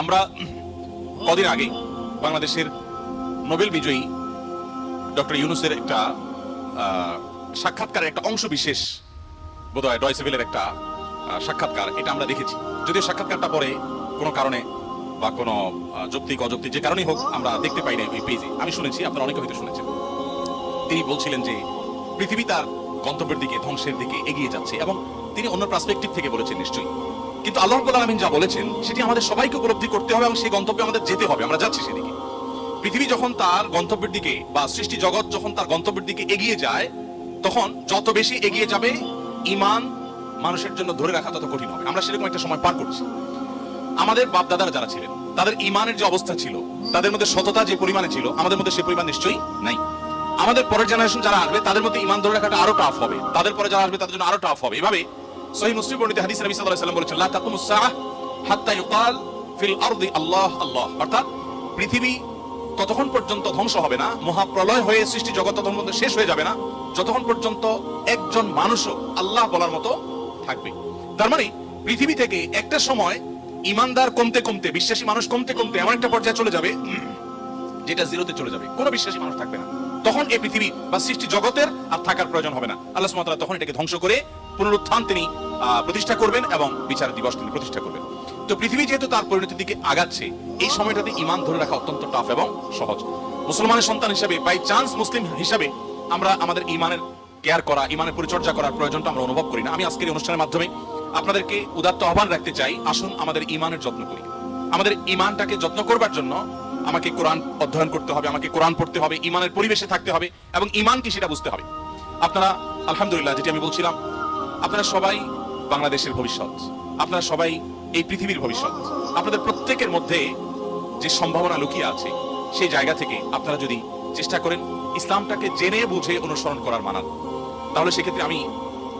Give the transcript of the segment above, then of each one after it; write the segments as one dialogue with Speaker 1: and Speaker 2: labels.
Speaker 1: আমরা কদিন আগে বাংলাদেশের নোবেল বিজয়ী ডক্টর ইউনুসের একটা সাক্ষাৎকারের একটা অংশ বিশেষ বোধহয় ডয়সেভেলের একটা সাক্ষাৎকার, এটা আমরা দেখেছি। যদিও সাক্ষাৎকারটা পরে কোনো কারণে বা কোনো যৌক্তিক, অযৌক্তিক যে কারণেই হোক আমরা দেখতে পাই না ওই পেজে। আমি শুনেছি, আপনারা অনেকে হয়তো শুনেছেন। তিনি বলছিলেন যে পৃথিবী তার গন্তব্যের দিকে, ধ্বংসের দিকে এগিয়ে যাচ্ছে এবং তিনি অন্য পার্সপেক্টিভ থেকে বলেছেন নিশ্চয়ই। কিন্তু আল্লাহ রাব্বুল আলামিন যা বলেছেন, সেটি আমাদের সবাইকে উপলব্ধি করতে হবে এবং সেই গন্তব্যে আমাদের যেতে হবে। আমরা যাচ্ছি সেদিকে। পৃথিবী যখন তার গন্তব্যের দিকে বা সৃষ্টি জগৎ যখন তার গন্তব্যের দিকে এগিয়ে যায়, তখন যত বেশি এগিয়ে যাবে ইমান মানুষের জন্য ধরে রাখা তত কঠিন হবে। আমরা সেরকম একটা সময় পার করছি। আমাদের বাপ দাদারা যারা ছিলেন, তাদের ইমানের যে অবস্থা ছিল, তাদের মধ্যে সততা যে পরিমাণে ছিল, আমাদের মধ্যে সে পরিমাণ নিশ্চয়ই নাই। আমাদের পরের জেনারেশন যারা আসবে, তাদের মধ্যে ইমান ধরে রাখাটা আরও টাফ হবে। তাদের পরে যারা আসবে, তাদের জন্য আরও টাফ হবে। এভাবে সহি মুসলিম বর্ণিত হাদিস নবী সাল্লাল্লাহু আলাইহি ওয়াসাল্লাম বলেছেন, লা তাকুমুস সাআহ হাত্তা ইউকাল ফিল আরদি আল্লাহ আল্লাহ। অর্থাৎ পৃথিবী ততক্ষণ পর্যন্ত ধ্বংস হবে না, মহাপ্রলয় হয়ে সৃষ্টি জগৎ ততক্ষণ পর্যন্ত শেষ হয়ে যাবে না, যতক্ষণ পর্যন্ত একজন মানুষও আল্লাহ বলার মতো থাকবে। তার মানে পৃথিবী থেকে একটা সময় ইমানদার কমতে কমতে, বিশ্বাসী মানুষ কমতে কমতে এমন একটা পর্যায়ে চলে যাবে, যেটা জিরোতে চলে যাবে। কোনো বিশ্বাসী মানুষ থাকবে না। তখন এই পৃথিবী বা সৃষ্টি জগতের আর থাকার প্রয়োজন হবে না। আল্লাহ তাআলা তখন এটাকে ধ্বংস করে পুনরুত্থান তিনি প্রতিষ্ঠা করবেন এবং বিচার দিবস তিনি প্রতিষ্ঠা করবেন। তো পৃথিবী যেহেতু তার পরিণতির দিকে আগাচ্ছে, এই সময়টাতে ইমান ধরে রাখা অত্যন্ত টাফ এবং সহজ। মুসলমানের সন্তান হিসাবে বাই চান্স মুসলিম হিসাবে, আমরা আমাদের ইমানের কেয়ার করা, ইমানের পরিচর্যা করার প্রয়োজনটা আমরা অনুভব করি না। আমি আজকের অনুষ্ঠানের মাধ্যমে আপনাদেরকে উদাত্ত আহ্বান রাখতে চাই, আসুন আমাদের ইমানের যত্ন করি। আমাদের ইমানটাকে যত্ন করবার জন্য আমাকে কোরআন অধ্যয়ন করতে হবে, আমাকে কোরআন পড়তে হবে, ইমানের পরিবেশে থাকতে হবে এবং ইমান কি সেটা বুঝতে হবে। আপনারা, আলহামদুলিল্লাহ, যেটি আমি বলছিলাম আপনারা সবাই বাংলাদেশের ভবিষ্যৎ। আপনারা সবাই এই পৃথিবীর ভবিষ্যৎ। আপনাদের প্রত্যেকের মধ্যে যে সম্ভাবনা লুকিয়ে আছে, সেই জায়গা থেকে আপনারা যদি চেষ্টা করেন, ইসলামটাকে জেনে বুঝে অনুসরণ করার মানান। তাহলে সেক্ষেত্রে আমি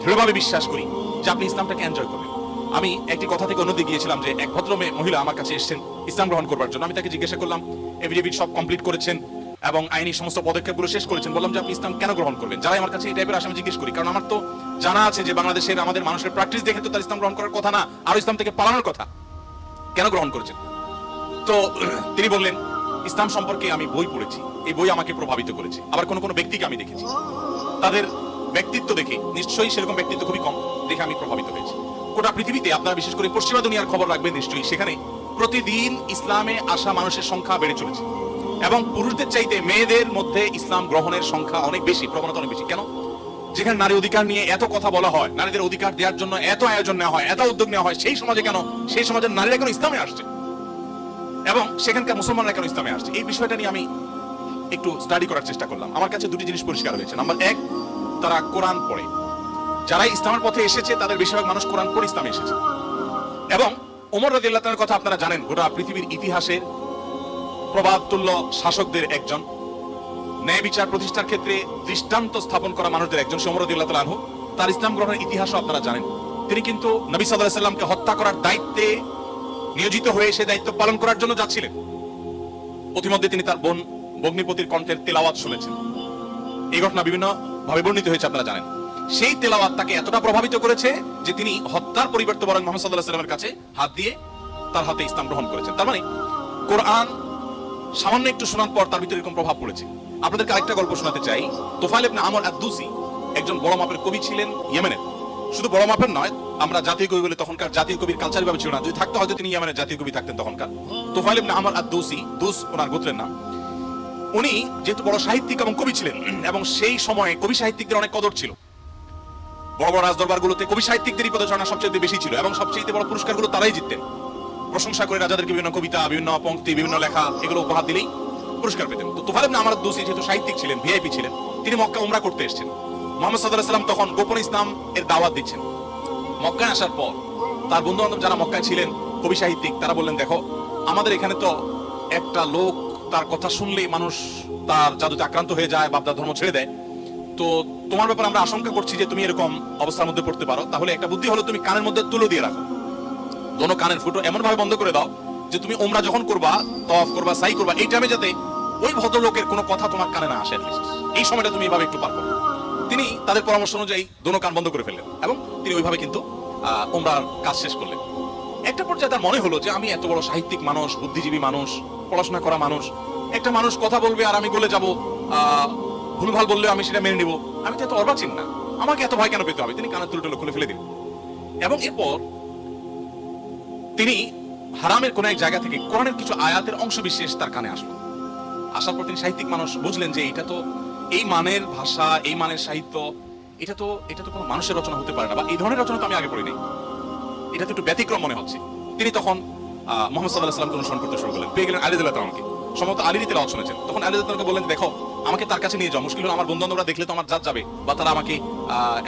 Speaker 1: দৃঢ়ভাবে বিশ্বাস করি যে আপনি ইসলামটাকে এনজয় করবেন। আমি একটি কথা থেকে অন্যদিকে গিয়েছিলাম যে এক ভদ্র মহিলা আমার কাছে এসেছেন, ইসলাম গ্রহণ করবার জন্য। আমি তাকে জিজ্ঞাসা করলাম এফিডেভিট সব কমপ্লিট করেছেন? এবং আইনি সমস্ত পদক্ষেপগুলো শেষ করেছেন। বললাম যে আপনি ইসলাম কেন গ্রহণ করবেন যারা আমার কাছে এই টাইপের আসে আমি জিজ্ঞেস করি, কারণ আমার তো জানা আছে যে বাংলাদেশের আমাদের মানুষের প্র্যাকটিস দেখে তো তার ইসলাম গ্রহণ করার কথা না, আর ইসলাম থেকে পালানোর কথা। কেন গ্রহণ করেছেন? তো তিনি বললেন, ইসলাম সম্পর্কে আমি বই পড়েছি, এই বই আমাকে প্রভাবিত করেছে। আবার কোন কোন ব্যক্তিকে আমি দেখেছি। তাদের ব্যক্তিত্ব দেখে, নিশ্চয়ই সেরকম ব্যক্তিত্ব খুবই কম দেখে আমি প্রভাবিত হয়েছি। গোটা পৃথিবীতে আপনারা বিশেষ করে পশ্চিমা দুনিয়ার খবর রাখবেন নিশ্চয়ই, সেখানে প্রতিদিন ইসলামে আসা মানুষের সংখ্যা বেড়ে চলেছে। এবং পুরুষদের চাইতে মেয়েদের মধ্যে ইসলাম গ্রহণের সংখ্যা অনেক বেশি, প্রবণতা অনেক বেশি। কেন? যেখানে নারী অধিকার নিয়ে এত কথা বলা হয়, নারীদের অধিকার দেওয়ার জন্য এত আয়োজন নেওয়া হয়, এত উদ্যোগ নেওয়া হয়, সেই সমাজে কেন? সেই সমাজের নারীরা কেন ইসলামে আসছে? এবং সেখানকার মুসলমানরা কেন ইসলামে আসছে? এই বিষয়টা নিয়ে আমি একটু স্টাডি করার চেষ্টা করলাম। আমার কাছে দুটি জিনিস পরিষ্কার হয়েছে। নাম্বার এক, তারা কোরআন পড়ে। যারা ইসলামের পথে এসেছে, তাদের বেশিরভাগ মানুষ কোরআন পড়ে ইসলামে এসেছে। এবং ওমর তাআলার কথা আপনারা জানেন, গোটা পৃথিবীর ইতিহাসের প্রবাদতুল্য শাসকদের একজন। ন্যায় বিচার প্রতিষ্ঠার ক্ষেত্রে দৃষ্টান্ত স্থাপন করা মানুষদের একজন, সে ওমর রাদিয়াল্লাহু তাআলা আনহু। তার ইসলাম গ্রহণের ইতিহাসও আপনারা জানেন। তিনি কিন্তু নবী আলাইহি সাল্লামকে হত্যা করার দায়িত্বে নিয়োজিত হয়ে সে দায়িত্ব পালন করার জন্য যাচ্ছিলেন। প্রতিমধ্যে তিনি তার বোন বগ্নিপতির কণ্ঠের তেলাওয়াত শুনেছেন। এই ঘটনা বিভিন্ন ভাবে বর্ণিত হয়েছে, আপনারা জানেন। সেই তেলাওয়াত তাকে এতটা প্রভাবিত করেছে যে তিনি হত্যার পরিবর্তে বরং মোহাম্মদ সাল্লাহ সাল্লামের কাছে হাত দিয়ে তার হাতে ইসলাম গ্রহণ করেছেন। তার মানে কোরআন সামান্য একটু শোনার পর তার ভিতরে এরকম প্রভাব পড়েছে। আপনাদেরকে আরেকটা গল্প শোনাতে চাই। তোফাইল ইবনে আমর আদ-দুসি একজন বড় মাপের কবি ছিলেন ইয়েমেনের। শুধু বড় মাপের নয়, আমরা জাতীয় কবি বলে তখনকার জাতীয় কবির কালচার ভাবে ছিল না। যদি থাকতো হয়তো তিনি ইয়েমেনের জাতীয় কবি থাকতেন তখনকার। তোফাইল ইবনে আমর আদ-দুসি দুস ওনার গোত্রের নাম। উনি যেহেতু বড় সাহিত্যিক এবং কবি ছিলেন, এবং সেই সময়ে কবি সাহিত্যিকদের অনেক কদর ছিল। বড় বড় রাজদরবারগুলোতে কবি সাহিত্যিকদেরই পদচারণা সবচেয়ে বেশি ছিল, এবং সবচেয়ে বড় পুরস্কারগুলো তারাই জিততেন। প্রশংসা করে রাজাদেরকে বিভিন্ন কবিতা, বিভিন্ন পংক্তি বিভিন্ন লেখা, এগুলো উপহার দিলেই পুরস্কার পেতেন। তো তুফাল ইবনে আমার দোষী যেহেতু সাহিত্যিক ছিলেন ভিআইপি ছিলেন, তিনি মক্কা উমরা করতে এসেছেন। মোহাম্মদ সাল্লাহ সাল্লাম তখন গোপন ইসলাম এর দাওয়াত দিচ্ছেন। মক্কায় আসার পর তার বন্ধু বান্ধব যারা মক্কায় ছিলেন, কবি সাহিত্যিক, তারা বললেন, দেখো, আমাদের এখানে তো একটা লোক, তার কথা শুনলেই মানুষ তার জাদুতে আক্রান্ত হয়ে যায় বাপদা ধর্ম ছেড়ে দেয়। তো তোমার ব্যাপারে আমরা আশঙ্কা করছি যে তুমি এরকম অবস্থার মধ্যে পড়তে পারো। তাহলে একটা বুদ্ধি হলো, তুমি কানের মধ্যে তুলো দিয়ে রাখো। দোনো কানের ফুটো এমন ভাবে বন্ধ করে দাও যে তুমি ওমরা যখন করবা তফ করবা, সাই করবা, এই টাইমে যাতে ওই ভদ্রলোকের কোনো কথা তোমার কানে না আসে এই সময়টা তুমি এভাবে একটু পার করো। তিনি তাদের পরামর্শ অনুযায়ী দোনো কান বন্ধ করে ফেললেন এবং তিনি ওইভাবে কিন্তু ওমরার কাজ শেষ করলেন। একটা পর্যায়ে তার মনে হলো যে আমি এত বড় সাহিত্যিক মানুষ, বুদ্ধিজীবী মানুষ, পড়াশোনা করা মানুষ, একটা মানুষ কথা বলবে আর আমি বলে যাব ভুলভাল বললে আমি সেটা মেনে নিব। আমি তো এত অর্বাচীন না। আমাকে এত ভয় কেন পেতে হবে? তিনি কানের তুলটুলো খুলে ফেলে দিন এবং এরপর তিনি হারামের কোন এক জায়গা থেকে কোরআনের কিছু আয়াতের অংশ বিশেষ তার কানে আসলো। আসার পর তিনি সাহিত্যিক মানুষ বুঝলেন যে এটা তো এই মানের ভাষা, এই মানের সাহিত্য, এটা তো এটা তো কোনো মানুষের রচনা হতে পারে না বা এই ধরনের রচনা তো আমি আগে পড়িনি। এটা তো একটু ব্যতিক্রম মনে হচ্ছে। তিনি তখন মোহাম্মদ সাল্লাহ সাল্লামকে অনুসরণ করতে শুরু করলেন। পেয়ে গেলেন আলী দিল্লাহ তালামকে সম্ভবত আলী দিতে শুনেছেন। তখন আলী দিল্লাহকে বললেন, দেখো, আমাকে তার কাছে নিয়ে যাও। মুশকিল হলো আমার বন্ধু বান্ধবরা দেখলে তো আমার জাত যাবে বা তারা আমাকে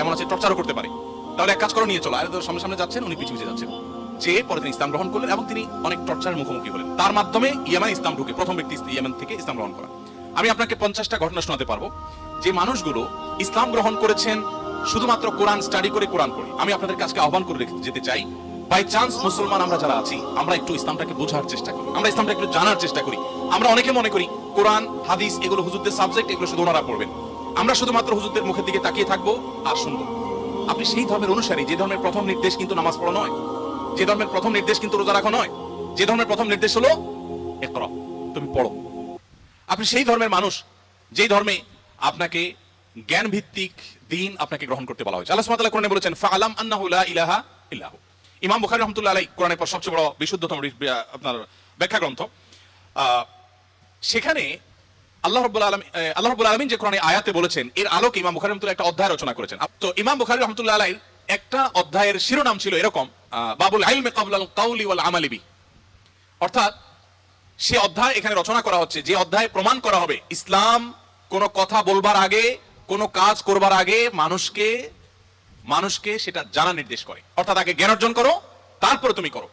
Speaker 1: এমন আছে টর্চারও করতে পারে। তাহলে এক কাজ করে, নিয়ে চলো। আলী দিল্লাহ সামনে সামনে যাচ্ছেন, উনি পিছিয়ে যাচ্ছেন। যে পরে তিনি ইসলাম গ্রহণ করলেন এবং তিনি অনেক টর্চারের মুখোমুখি হলেন। তার মাধ্যমে ইয়ামান ইসলাম ঢুকে প্রথম ব্যক্তি ইয়ামান থেকে ইসলাম গ্রহণ করা। আমি আপনাকে পঞ্চাশটা ঘটনা শোনাতে পারব। যে মানুষগুলো ইসলাম গ্রহণ করেছেন শুধুমাত্র কোরআন স্টাডি করে কোরআন পড়ে। আমি আপনাদের কাছে আহ্বান করে যেতে চাই। বাই চান্স মুসলমান আমরা যারা আছি, আমরা একটু ইসলামটাকে বোঝার চেষ্টা করি। আমরা ইসলামটা একটু জানার চেষ্টা করি। আমরা অনেকে মনে করি কোরআন, হাদিস, এগুলো হুজুরদের সাবজেক্ট এগুলো শুধু ওনারা পড়বেন। আমরা শুধুমাত্র হুজুরদের মুখের দিকে তাকিয়ে থাকব। আর শুনব আপনি সেই ধর্মের অনুসারী, যে ধর্মের প্রথম নির্দেশ কিন্তু নামাজ পড়া নয়। যে ধর্মের প্রথম নির্দেশ কিন্তু রোজা রাখা নয়। যে ধর্মের প্রথম নির্দেশ হলো একরা তুমি পড়ো। আপনি সেই ধর্মের মানুষ যেই ধর্মে আপনাকে জ্ঞান ভিত্তিক দিন আপনাকে গ্রহণ করতে বলা হয়েছে। আল্লাহ সুবহানাহু কোরআনে বলেছেন ফাআলাম আন্নাহু লা ইলাহা ইল্লাহু। ইমাম বুখারী রাহমাতুল্লাহ আলাইহি কোরআনের পর সবচেয়ে বড় বিশুদ্ধতম আপনার ব্যাখ্যা গ্রন্থ সেখানে আল্লাহ রাব্বুল আলামিন আহ, আল্লাহ রাব্বুল আলামিন যে কোরআনে আয়াতে বলেছেন এর আলোকে ইমাম বুখারী রাহমাতুল্লাহ একটা অধ্যায় রচনা করেছেন। তো ইমাম বুখারী রাহমাতুল্লাহ আলাইহি একটা অধ্যায়ের শিরোনাম ছিল এরকম বাবুল আইলমে ক্বাবলাল কাউলি ওয়াল আমালিবি অর্থাৎ সে অধ্যায় এখানে রচনা করা হচ্ছে, যে অধ্যায় প্রমাণ করা হবে, ইসলাম কোনো কথা বলবার আগে, কোন কাজ করবার আগে মানুষকে মানুষকে সেটা জানা নির্দেশ করে। অর্থাৎ আগে জ্ঞান অর্জন করো, তারপরে তুমি করো।